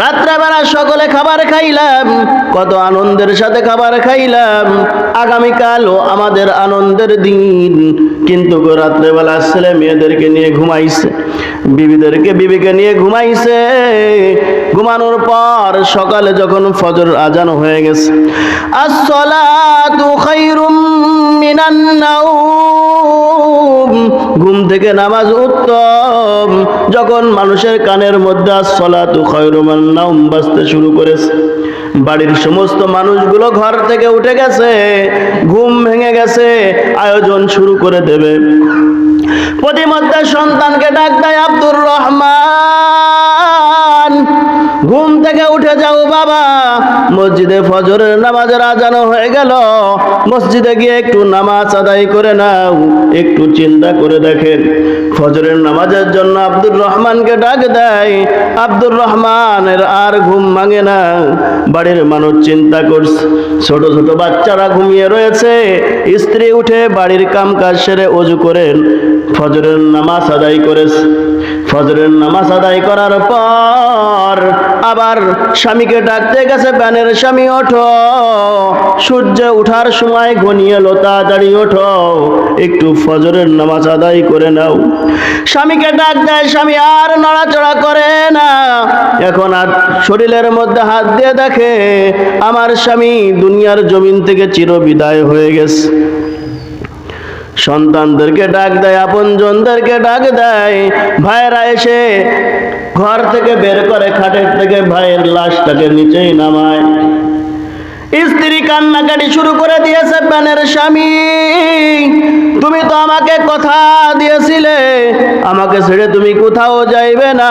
রাত্রেবেলা সকলে খাবার খাইলাম, কত আনন্দের সাথে খাবার খাইলাম। আগামীকালও আমাদের আনন্দের দিন। কিন্তু রাত্রেবেলা ছেলে মেয়েদেরকে নিয়ে ঘুমাইছে। বিবিদেরকে, বিবিকে নিয়ে ঘুমাইছে। ঘুমানোর পর সকালে যখন ফজর আজান হয়ে গেছে, আসসালাতু খায়রুম মিনান নাওম। ঘুম থেকে নামাজ উত্তম। যখন মানুষের কানের মধ্যে সলাতু খয়রুমান নাম বাজতে শুরু করেছে, বাড়ির সমস্ত মানুষগুলো ঘর থেকে উঠে গেছে, ঘুম ভেঙে গেছে, আয়োজন শুরু করে দেবে। প্রতিমধ্যে সন্তানকে ডাক দেয় আব্দুর রহমান। ঘুম থেকে উঠে যাও বাবা। মসজিদে ফজরের নামাজের আজানো হয়ে গেল। মসজিদে গিয়ে একটু নামাজ আদায় করে নাও, একটু চিন্তা করে দেখেন। ফজরের নামাজের জন্য আব্দুর রহমানকে ডাক দেয়। আব্দুর রহমানের আর ঘুম ভাঙে না। বাড়ির মানুষ চিন্তা করছে, ছোট ছোট বাচ্চারা ঘুমিয়ে রয়েছে। স্ত্রী উঠে বাড়ির কাম কাজ সেরে অজু করেন। ফজরের নামাজ আদায় করেছে। ফজরের নামাজ আদায় করার পর আবার স্বামীকে ডাকতে গেছে প্যানের স্বামী, ওঠো। সূর্য উঠার সময় ঘনিয়ে এলো, তাড়াতাড়ি ওঠো। একটু ফজরের নামাজ আদায় করে নাও। স্বামীকে ডাক দেয়, স্বামী আর নড়াচড়া করে না। এখন আর শরীরের মধ্যে হাত দিয়ে দেখে, আমার স্বামী দুনিয়ার জমিন থেকে চির বিদায় হয়ে গেছে। সন্তানদেরকে ডাক দেয় আপন আপনজনদেরকে ডাক দেয়। ভাইরা এসে ঘর থেকে বের করে, খাটের থেকে ভাইয়ের লাশটাকে নিচেই নামায়। স্ত্রী কান্নাকাটি শুরু করে দিয়েছে প্যানের স্বামী। তুমি তো আমাকে কথা দিয়েছিলে, আমাকে ছেড়ে তুমি কোথাও যাইবে না।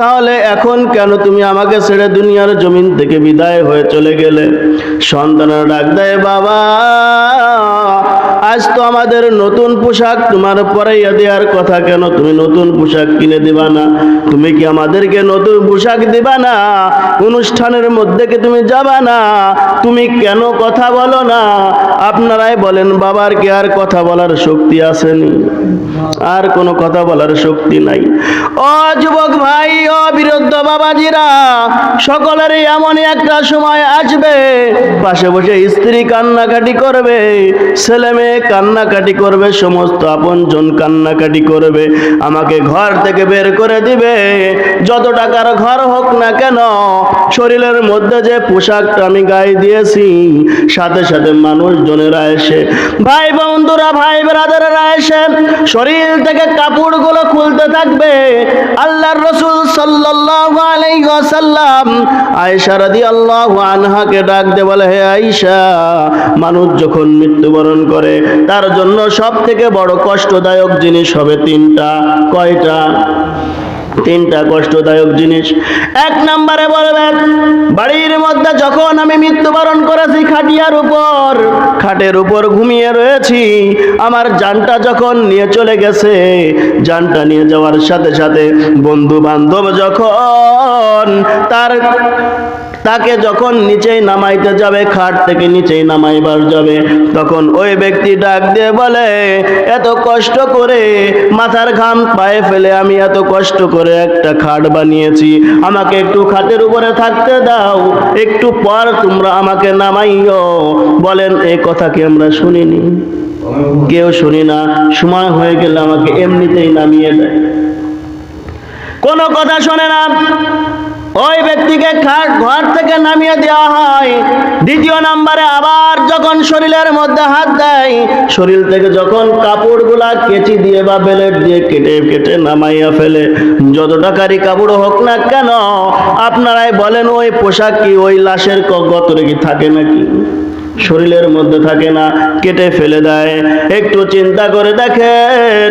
তাহলে এখন কেন তুমি আমাকে ছেড়ে দুনিয়ার জমিন থেকে বিদায় হয়ে চলে গেলে? সন্তানের ডাক দেয়, বাবা, আজ তো আমাদের নতুন পোশাক তোমার পরাইয়া দেওয়ার কথা, কেন তুমি নতুন পোশাক কিনে দিবা না? তুমি কি আমাদেরকে নতুন পোশাক দিবা না? অনুষ্ঠানের মধ্যে কি তুমি যাবা না? তুমি কেন কথা বলো না? আপনারাই বলেন, বাবার কি আর কথা বলার শক্তি আসেনি? আর কোনো কথা বলার শক্তি নাই। ও যুবক ভাই, ও বিরুদ্ধ বাবাজিরা, সকলেরই এমনই একটা সময় আসবে। পাশে বসে স্ত্রী কান্নাকাটি করবে, ছেলে মেয়ে কান্নাকাটি করবে, সমস্ত আপনজন কান্নাকাটি করবে। আমাকে ঘর থেকে বের করে দিবে। যত টাকার ঘর হোক না কেন, শরীরের মধ্যে যে পোশাকটা আমি গায়ে দিয়েছি। সাথে সাথে মানুষজনেরা এসে, ভাই বন্ধুরা, ভাই ব্রাদারেরা এসে শরীর থেকে কাপড়গুলো খুলতে থাকবে। আল্লাহর রসুল সাল্লাল্লাহু আলাইহি ওয়াসাল্লাম আয়েশা রাদিয়াল্লাহু আনহাকে ডাক দে বলে, হে আয়েশা, মানুষ যখন মৃত্যুবরণ করে, তার জন্য সব থেকে বড় কষ্টদায়ক জিনিস হবে তিনটা। কয়টা? তিনটা কষ্টদায়ক জিনিস। এক নম্বরে বলবেন, বাড়ির মধ্যে যখন আমি মৃত্যুবরণ করেছি খাটিয়ার উপর, খাটের উপর ঘুমিয়ে রয়েছি, আমার জানটা যখন নিয়ে চলে গেছে যানটা নিয়ে যাওয়ার সাথে সাথে বন্ধু বান্ধব যখন তার তাকে যখন নিচেই নামাইতে যাবে, খাট থেকে নিচেই নামাইবার যাবে, তখন ওই ব্যক্তি ডাক দিয়ে বলে, এত কষ্ট করে মাথার ঘাম পায়ে ফেলে আমি এত কষ্ট করে একটা খাট বানিয়েছি। আমাকে একটু খাটের উপরে থাকতে দাও, একটু পর তোমরা আমাকে নামাইও। বলেন এই কথা কি আমরা শুনিনি? কেউ শুনি না, সময় হয়ে গেলে আমাকে এমনিতেই নামিয়ে দেয়। কোনো কথা শোনে না। ওই ব্যক্তিকে ঘর থেকে নামিয়ে দেওয়া হয়। দ্বিতীয় নাম্বারে আবার যখন শরীরের মধ্যে হাত দেয়, শরীর থেকে যখন কাপড়গুলা কেচি দিয়ে বা বেলেট দিয়ে কেটে কেটে নামাইয়া ফেলে যত টাকারই কাপড় হোক না কেন, আপনারাই বলেন ওই পোশাক কি, ওই লাশের কত কি থাকে নাকি? শরীরের মধ্যে থাকে না, কেটে ফেলে দেয়। একটু চিন্তা করে দেখেন,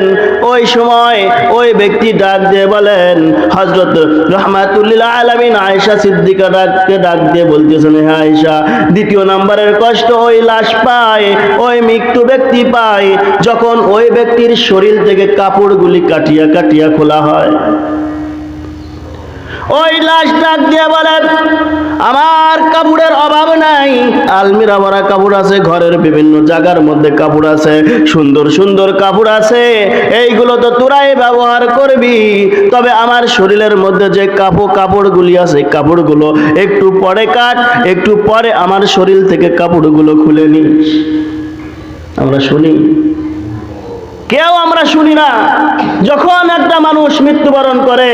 ওই সময় ওই ব্যক্তি ডাক দিয়ে বলেন হজরত রহমাতুল্লিল্লাহ আলামিন আয়েশা সিদ্দিকা ডাককে ডাক দিয়ে বলতেছেন হ্যাঁ আয়েশা, দ্বিতীয় নাম্বারের কষ্ট ওই লাশ পায়, ওই মৃত্যু ব্যক্তি পায়, যখন ওই ব্যক্তির শরীর থেকে কাপড়গুলি কাটিয়া কাটিয়া খোলা হয়। ওই লাশ ডাক দিয়ে বলেন, আমার কাপড়ের অভাব নাই। আলমিরা ভরা কাপড় আছে, ঘরের বিভিন্ন জায়গার মধ্যে কাপড় আছে, সুন্দর সুন্দর কাপড় আছে। এইগুলো তো তোরাই ব্যবহার করবি। তবে আমার শরীরের মধ্যে যে কাপড় কাপড়গুলি আছে, কাপড়গুলো একটু পরে কাট, একটু পরে আমার শরীর থেকে কাপড়গুলো খুলে নিস। আমরা শুনি। কেউ আমরা শুনি না। যখন একটা মানুষ মৃত্যুবরণ করে,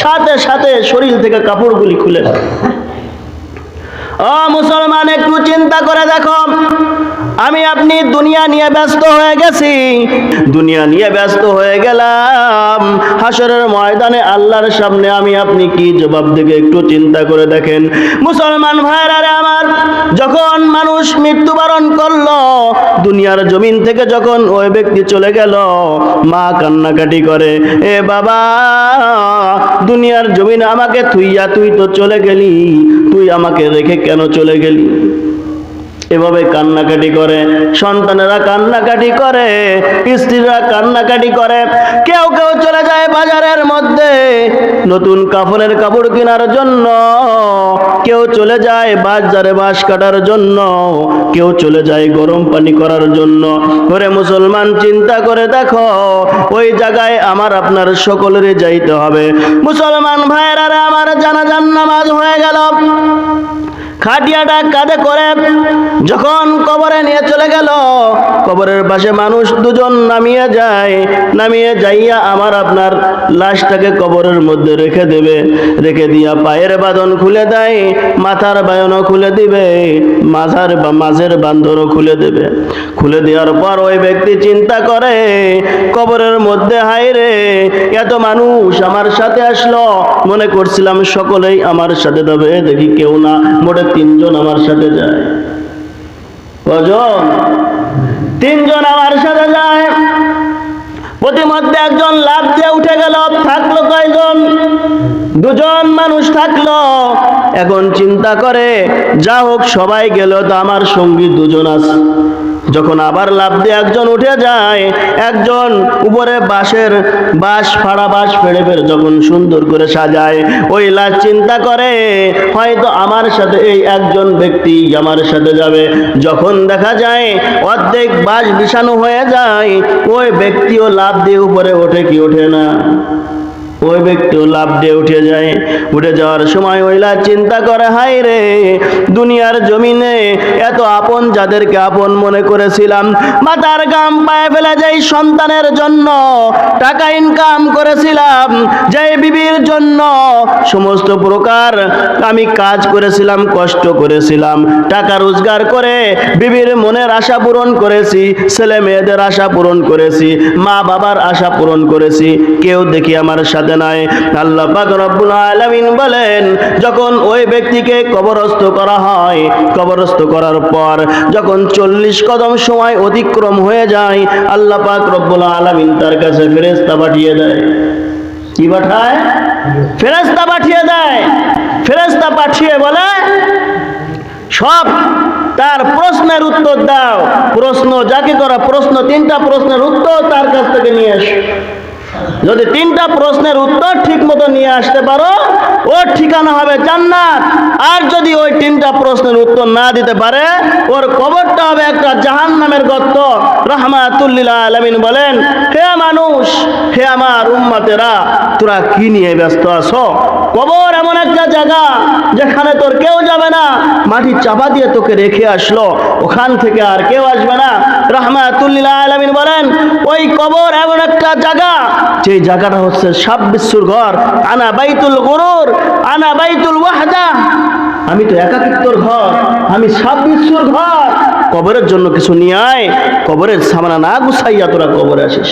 সাথে সাথে শরীর থেকে কাপড়গুলি খুলে ও মুসলমান, একটু চিন্তা করে দেখো। আমি আপনি দুনিয়া নিয়ে ব্যস্ত হয়ে গেছি। দুনিয়া নিয়ে ব্যস্ত হয়ে গেলাম। হাসরের ময়দানে আল্লাহর সামনে আমি আপনি কি জবাব দেবে একটু চিন্তা করে দেখেন। মুসলমান ভাইরা রে আমার, যখন মানুষ মৃত্যুবরণ করল, দুনিয়ার জমিন থেকে যখন ওই ব্যক্তি চলে গেল, মা কান্নাকাটি করে, এ বাবা, দুনিয়ার জমিন আমাকে থুইয়া তুই তো চলে গেলি, তুই আমাকে রেখে কেন চলে গেলি? এভাবে কান্নাকাটি করে, সন্তানেরা কান্নাকাটি করে, স্ত্রীরা কান্নাকাটি করে, কেউ কেউ চলে যায় বাজারের মধ্যে, নতুন কাপড়ের কাপড় কেনার জন্য, কেউ চলে যায় বাজারে বাঁশ কাটার জন্য, কেউ চলে যায় গরম পানি করার জন্য। করে মুসলমান, চিন্তা করে দেখো, ওই জায়গায় আমার আপনার সকলেরই যাইতে হবে। মুসলমান ভাইয়েরা আমার জানাজান নামাজ হয়ে গেল। খাটিয়াটা কাঁধে করে যখন কবরে নিয়ে চলে গেল, কবরের পাশে মানুষ দুজন নামিয়ে যায়। নামিয়ে যাইয়া আমার আপনার লাশটাকে কবরের মধ্যে রেখে দেবে। রেখে দিয়া পায়ের বাঁধন খুলে দেয়, মাথার বায়নও খুলে দিবে, মাঝার বা মাঝের বান্ধনও খুলে দেবে। খুলে দেওয়ার পর ওই ব্যক্তি চিন্তা করে, কবরের মধ্যে, হায় রে, এত মানুষ আমার সাথে আসলো। মনে করছিলাম সকলেই আমার সাথে যাবে দেখি কেউ না, মোটে তিনজন আমার সাথে যায়। তিনজন আমার সাথে যায়। প্রতিমধ্যে একজন লাভ দিয়ে উঠে গেল, থাকল কয়জন? দুজন মানুষ থাকল। এখন চিন্তা করে, যা হোক সবাই গেল তো আমার সঙ্গী দুজন আছে। যখন আবার লাভ দিয়ে একজন উঠে যায়, একজন উপরে বাঁশের বাঁশ, ফাড়া বাঁশ ফেড়ে ফেড়ে যখন সুন্দর করে সাজায়, ওই লাশ চিন্তা করে, হয়তো আমার সাথে এই একজন ব্যক্তি আমার সাথে যাবে। যখন দেখা যায়, অর্ধেক বাঁশ বিছানো হয়ে যায়, ওই ব্যক্তিও লাভ দিয়ে উপরে ওঠে কি ওঠে না। ওই ব্যক্তিও লাভ দিয়ে উঠে যায়। উঠে যাওয়ার সময় ওইলা চিন্তা করে হাই রে, দুনিয়ার জমিনে এত আপন যাদেরকে আপন মনে করেছিলাম। মাতার গাম পায়ে ফেলে যাই সন্তানের জন্য টাকা ইনকাম করেছিলাম, যেই বিবির জন্য সমস্ত প্রকার আমি কাজ করেছিলাম, কষ্ট করেছিলাম, টাকা রোজগার করে বিবির মনের আশা পূরণ করেছি, ছেলে মেয়েদের আশা পূরণ করেছি মা বাবার আশা পূরণ করেছি, কেউ দেখি আমার সাথে নাই। আল্লাহ পাক রব্বুল আলামিন বলেন, যখন ওই ব্যক্তিকে কবরস্থ করা হয়, কবরস্থ করার পর যখন চল্লিশ কদম সময় অতিক্রম হয়ে যায়, আল্লাহ পাক রব্বুল আলামিন তার কাছে ফেরেশতা পাঠিয়ে দেয়। কি পাঠায়? ফেরেশতা পাঠিয়ে দেয়। ফেরেশতা পাঠিয়ে বলে, সব তার প্রশ্নের উত্তর দাও। প্রশ্ন, যাকে করা প্রশ্ন, তিনটা প্রশ্নের উত্তর তার কাছ থেকে নিয়ে এসো। যদি তিনটা প্রশ্নের উত্তর ঠিক মতো নিয়ে আসতে পারো, ওর ঠিকানা হবে জান্নাত। আর যদি ওই তিনটা প্রশ্নের উত্তর না দিতে পারে, ওর কবরটা হবে একটা জাহান নামের গর্ত। রহমাতুল্লিল আলমিন বলেন, হে মানুষ, হে আমার উম্মাতেরা, তোরা কি নিয়ে ব্যস্ত আছো? কবর এমন একটা জায়গা যেখানে তোর কেউ যাবে না। মাটি চাপা দিয়ে তোকে রেখে আসলো। ওখান থেকে আর কেউ আসবে না। রহমাতুল্লিল আলমিন বলেন, ওই কবর এমন একটা জায়গা, যে জায়গাটা হচ্ছে সাব বিশ্বর ঘর, আনা বাইতুল গরুর, আনা বাইতুল ওয়াহদা। আমি তো একাকিত্বর ঘর, আমি সব বিশ্বর ঘর। কবরের জন্য কিছু নিয়ে আয়, কবরের সামনা না গুছাইয়া তোরা কবরে আসিস।